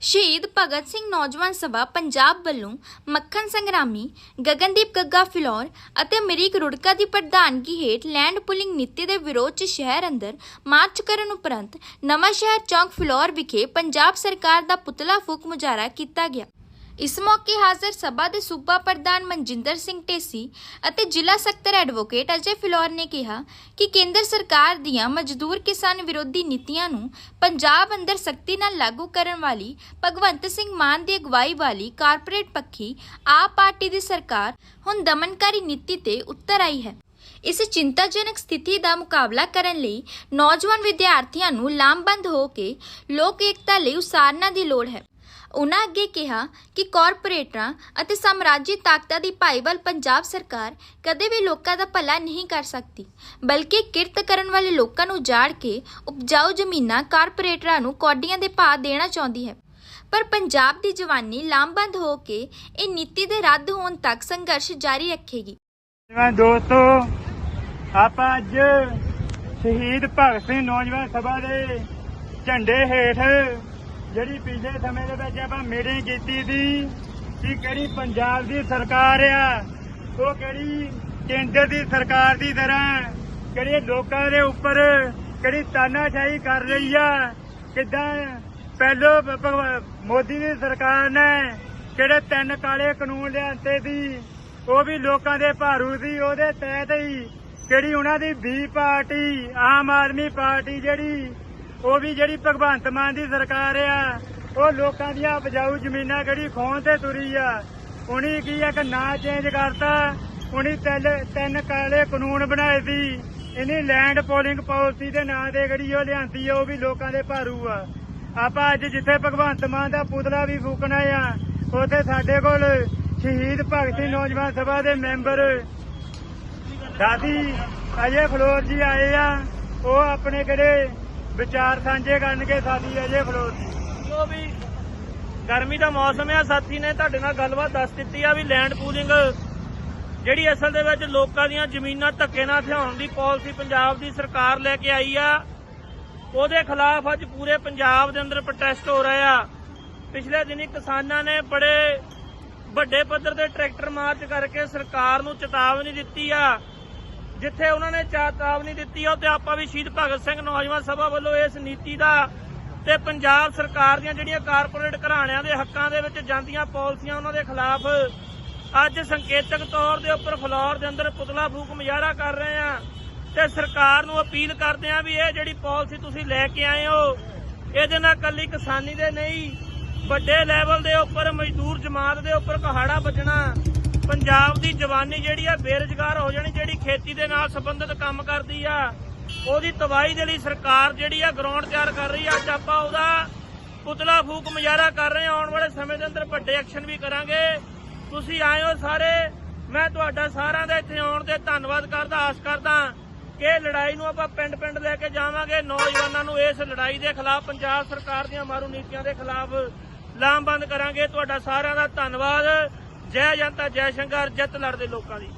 ਸ਼ਹੀਦ ਭਗਤ ਸਿੰਘ ਨੌਜਵਾਨ ਸਭਾ ਪੰਜਾਬ ਵੱਲੋਂ ਮੱਖਣ ਸੰਗਰਾਮੀ, ਗਗਨਦੀਪ ਗੱਗਾ ਫਿਲੌਰ ਅਤੇ ਮਰੀਕ ਰੁੜਕਾ ਦੀ ਪ੍ਰਧਾਨਗੀ ਹੇਠ ਲੈਂਡ ਪੁਲਿੰਗ ਨੀਤੀ ਦੇ ਵਿਰੋਧ 'ਚ ਸ਼ਹਿਰ ਅੰਦਰ ਮਾਰਚ ਕਰਨ ਉਪਰੰਤ ਨਵਾਂ ਸ਼ਹਿਰ ਚੌਂਕ ਫਿਲੌਰ ਵਿਖੇ ਪੰਜਾਬ ਸਰਕਾਰ ਦਾ ਪੁਤਲਾ ਫੂਕ ਮੁਜ਼ਾਹਰਾ ਕੀਤਾ ਗਿਆ। ਇਸ ਮੌਕੇ ਹਾਜ਼ਰ ਸਭਾ ਦੇ ਸੂਬਾ ਪ੍ਰਧਾਨ ਮਨਜਿੰਦਰ ਸਿੰਘ ਢੇਸੀ ਅਤੇ ਜ਼ਿਲ੍ਹਾ ਸਕੱਤਰ ਐਡਵੋਕੇਟ ਅਜੇ ਫਿਲੌਰ ਨੇ ਕਿਹਾ ਕਿ ਕੇਂਦਰ ਸਰਕਾਰ ਦੀਆਂ ਮਜ਼ਦੂਰ ਕਿਸਾਨ ਵਿਰੋਧੀ ਨੀਤੀਆਂ ਨੂੰ ਪੰਜਾਬ ਅੰਦਰ ਸਖਤੀ ਨਾਲ ਲਾਗੂ ਕਰਨ ਵਾਲੀ ਭਗਵੰਤ ਸਿੰਘ ਮਾਨ ਦੀ ਅਗਵਾਈ ਵਾਲੀ ਕਾਰਪੋਰੇਟ ਪੱਖੀ ਆਪ ਪਾਰਟੀ ਦੀ ਸਰਕਾਰ ਹੁਣ ਦਮਨਕਾਰੀ ਨੀਤੀ ਤੇ ਉੱਤਰ ਆਈ ਹੈ। ਇਸ ਚਿੰਤਾਜਨਕ ਸਥਿਤੀ ਦਾ ਮੁਕਾਬਲਾ ਕਰਨ ਲਈ ਨੌਜਵਾਨ ਵਿਦਿਆਰਥੀਆਂ ਨੂੰ ਲਾਮਬੰਦ ਹੋ ਕੇ ਲੋਕ ਏਕਤਾ ਲਈ ਉਸਾਰਨਾ ਦੀ ਲੋੜ ਹੈ। ਉਨ੍ਹਾਂ ਅੱਗੇ ਕਿਹਾ ਕਿ ਕਾਰਪੋਰੇਟਰਾਂ ਅਤੇ ਸਾਮਰਾਜੀ ਤਾਕਤਾਂ ਦੀ ਭਾਈਵਾਲ ਪੰਜਾਬ ਸਰਕਾਰ ਕਦੇ ਵੀ ਲੋਕਾਂ ਦਾ ਭਲਾ ਨਹੀਂ ਕਰ ਸਕਦੀ, ਬਲਕਿ ਕਿਰਤ ਕਰਨ ਵਾਲੇ ਲੋਕਾਂ ਨੂੰ ਜਾੜ ਕੇ ਉਪਜਾਊ ਜ਼ਮੀਨਾਂ ਕਾਰਪੋਰੇਟਰਾਂ ਨੂੰ ਕੌਡੀਆਂ ਦੇ ਭਾਅ ਦੇਣਾ ਚਾਹੁੰਦੀ ਹੈ। ਪਰ ਪੰਜਾਬ ਦੀ ਜਵਾਨੀ ਲਾਮਬੰਦ ਹੋ ਕੇ ਇਹ ਨੀਤੀ ਦੇ ਰੱਦ ਹੋਣ ਤੱਕ ਸੰਘਰਸ਼ ਜਾਰੀ ਰੱਖੇਗੀ। ਦੋਸਤੋ, ਆਪਾਂ ਅੱਜ ਸ਼ਹੀਦ ਭਗਤ ਸਿੰਘ ਨੌਜਵਾਨ ਸਭਾ ਦੇ ਝੰਡੇ ਹੇਠ ਜਿਹੜੀ ਪਿਛਲੇ ਸਮੇਂ ਦੇ ਵਿੱਚ ਆਪਾਂ ਮੀਟਿੰਗ ਕੀਤੀ ਸੀ ਕਿ ਕਿਹੜੀ ਪੰਜਾਬ ਦੀ ਸਰਕਾਰ ਆ, ਉਹ ਕਿਹੜੀ ਕੇਂਦਰ ਦੀ ਸਰਕਾਰ ਦੀ ਤਰ੍ਹਾਂ ਕਿਹੜੇ ਲੋਕਾਂ ਦੇ ਉੱਪਰ ਕਿਹੜੀ ਤਾਨਾਸ਼ਾਹੀ ਕਰ ਰਹੀ ਆ, ਕਿਦਾਂ ਪਹਿਲੋ ਮੋਦੀ ਦੀ ਸਰਕਾਰ ਨੇ ਕਿਹੜੇ ਤਿੰਨ ਕਾਲੇ ਕਾਨੂੰਨ ਲਿਆਂਤੇ ਸੀ, ਉਹ ਵੀ ਲੋਕਾਂ ਦੇ ਭਾਰੂ ਸੀ, ਉਹਦੇ ਤਹਿਤ ਹੀ ਜਿਹੜੀ ਉਹਨਾਂ ਦੀ ਵੀ ਪਾਰਟੀ, ਆਮ ਆਦਮੀ ਪਾਰਟੀ ਜਿਹੜੀ ਉਹ ਵੀ ਜਿਹੜੀ ਭਗਵੰਤ ਮਾਨ ਦੀ ਸਰਕਾਰ ਆ, ਉਹ ਲੋਕਾਂ ਦੀਆਂ ਉਪਜਾਊ ਜ਼ਮੀਨਾਂ ਕਿਹੜੀ ਖੋਣ ਤੇ ਤੁਰੀ ਆ, ਉਹਨੇ ਕੀ ਆ ਕਿ ਚੇਂਜ ਕਰਤਾ, ਉਹਨੇ ਤਿੰਨ ਕਾਲੇ ਕਾਨੂੰਨ ਬਣਾਏ ਸੀ, ਇਹਨੇ ਲੈਂਡ ਪੋਲਿੰਗ ਪਾਲਿਸੀ ਦੇ ਨਾਂ ਤੇ ਜਿਹੜੀ ਉਹ ਲਿਆਂਦੀ ਆ, ਉਹ ਵੀ ਲੋਕਾਂ ਦੇ ਭਾਰੂ ਆ। ਆਪਾਂ ਅੱਜ ਜਿੱਥੇ ਭਗਵੰਤ ਮਾਨ ਦਾ ਪੁਤਲਾ ਵੀ ਫੂਕਣਾ ਆ, ਉਥੇ ਸਾਡੇ ਕੋਲ ਸ਼ਹੀਦ ਭਗਤ ਸਿੰਘ ਨੌਜਵਾਨ ਸਭਾ ਦੇ ਮੈਂਬਰ ਦਾਦੀ ਅਜੇ ਫਲੋਰ ਜੀ ਆਏ ਆ, ਉਹ ਆਪਣੇ ਕਿਹੜੇ ਵਿਚਾਰ ਸਾਂਝੇ ਕਰਨਗੇ ਸਾਡੀ ਅਜੇ ਫਲੋਰ ਜੀ। ਜੋ ਵੀ ਗਰਮੀ ਦਾ ਮੌਸਮ ਆ ਸਾਥੀ ਨੇ ਤੁਹਾਡੇ ਨਾਲ ਗੱਲਬਾਤ ਦੱਸ ਦਿੱਤੀ ਆ ਵੀ ਲੈਂਡ ਪੂਲਿੰਗ ਜਿਹੜੀ ਅਸਲ ਦੇ ਵਿੱਚ ਲੋਕਾਂ ਦੀਆਂ ਜ਼ਮੀਨਾਂ ਧੱਕੇ ਨਾਲ ਹਥਿਆਉਣ ਦੀ ਪਾਲਿਸੀ ਪੰਜਾਬ ਦੀ ਸਰਕਾਰ ਲੈ ਕੇ ਆਈ ਆ ਉਹਦੇ ਖਿਲਾਫ ਅੱਜ ਪੂਰੇ ਪੰਜਾਬ ਦੇ ਅੰਦਰ ਪ੍ਰੋਟੈਸਟ ਹੋ ਰਿਹਾ ਆ। ਪਿਛਲੇ ਦਿਨੀ ਕਿਸਾਨਾਂ ਨੇ ਬੜੇ ਵੱਡੇ ਪੱਧਰ ਤੇ ਟਰੈਕਟਰ ਮਾਰਚ ਕਰਕੇ ਸਰਕਾਰ ਨੂੰ ਚੇਤਾਵਨੀ ਦਿੱਤੀ ਆ ਜਿੱਥੇ ਉਹਨਾਂ ਨੇ ਚੇਤਾਵਨੀ ਦਿੱਤੀ ਆ ਤੇ ਆਪਾਂ ਵੀ ਸ਼ਹੀਦ ਭਗਤ ਸਿੰਘ ਨੌਜਵਾਨ ਸਭਾ ਵੱਲੋਂ ਇਸ ਨੀਤੀ ਦਾ ਤੇ ਪੰਜਾਬ ਸਰਕਾਰ ਦੀਆਂ ਜਿਹੜੀਆਂ ਕਾਰਪੋਰੇਟ ਘਰਾਣਿਆਂ ਦੇ ਹੱਕਾਂ ਦੇ ਵਿੱਚ ਜਾਂਦੀਆਂ ਪਾਲਿਸੀਆਂ ਉਹਨਾਂ ਦੇ ਖਿਲਾਫ ਅੱਜ ਸੰਕੇਤਕ ਤੌਰ ਦੇ ਉੱਪਰ ਫਲੋਰ ਦੇ ਅੰਦਰ ਪੁਤਲਾ ਫੂਕ ਮੁਜ਼ਾਹਰਾ ਕਰ ਰਹੇ ਆ। ਤੇ ਸਰਕਾਰ ਨੂੰ ਅਪੀਲ ਕਰਦੇ ਆ ਵੀ ਇਹ ਜਿਹੜੀ ਪਾਲਿਸੀ ਤੁਸੀਂ ਲੈ ਕੇ ਆਏ ਹੋ, ਇਹਦੇ ਨਾਲ ਕੱਲੀ ਕਿਸਾਨੀ ਦੇ ਨਹੀਂ, ਵੱਡੇ ਲੈਵਲ ਦੇ ਉੱਪਰ ਮਜ਼ਦੂਰ ਜਮਾਤ ਦੇ ਉੱਪਰ ਕਹਾੜਾ ਵੱਜਣਾ। ਪੰਜਾਬ ਦੀ ਜਵਾਨੀ ਜਿਹੜੀ ਆ ਬੇਰੁਜ਼ਗਾਰ ਹੋ ਜਾਣੀ, ਜਿਹੜੀ ਖੇਤੀ ਦੇ ਨਾਲ ਸੰਬੰਧਿਤ ਕੰਮ ਕਰਦੀ ਆ, ਉਹਦੀ ਤਬਾਹੀ ਦੇ ਲਈ ਸਰਕਾਰ ਜਿਹੜੀ ਆ ਗਰਾਊਂਡ ਤਿਆਰ ਕਰ ਰਹੀ ਆ। ਅੱਜ ਆਪਾਂ ਉਹਦਾ ਪੁਤਲਾ ਫੂਕ ਮੁਜ਼ਾਹਰਾ ਕਰ ਰਹੇ ਆ। ਆਉਣ ਵਾਲੇ ਸਮੇਂ ਦੇ ਅੰਦਰ ਵੱਡੇ ਐਕਸ਼ਨ ਵੀ ਕਰਾਂਗੇ। ਤੁਸੀਂ ਆਏ ਹੋ ਸਾਰੇ। ਮੈਂ ਤੁਹਾਡਾ ਸਾਰਿਆਂ ਦਾ ਇੱਥੇ ਆਉਣ ਤੇ ਧੰਨਵਾਦ ਕਰਦਾ, ਆਸ ਕਰਦਾ ਕਿ ਲੜਾਈ ਨੂੰ ਆਪਾਂ ਪਿੰਡ ਪਿੰਡ ਲੈ ਕੇ ਜਾਵਾਂਗੇ। ਨੌਜਵਾਨਾਂ ਨੂੰ ਇਸ ਲੜਾਈ ਦੇ ਖਿਲਾਫ, ਪੰਜਾਬ ਸਰਕਾਰ ਦੀਆਂ ਮਾਰੂ ਨੀਤੀਆਂ ਦੇ ਖਿਲਾਫ ਲਾਮਬੰਦ ਕਰਾਂਗੇ। ਤੁਹਾਡਾ ਸਾਰਿਆਂ ਦਾ ਧੰਨਵਾਦ। ਜੈ ਜਨਤਾ ਜੈ ਸ਼ੰਕਰ ਜਿੱਤ ਲੜਦੇ ਲੋਕਾਂ ਦੀ।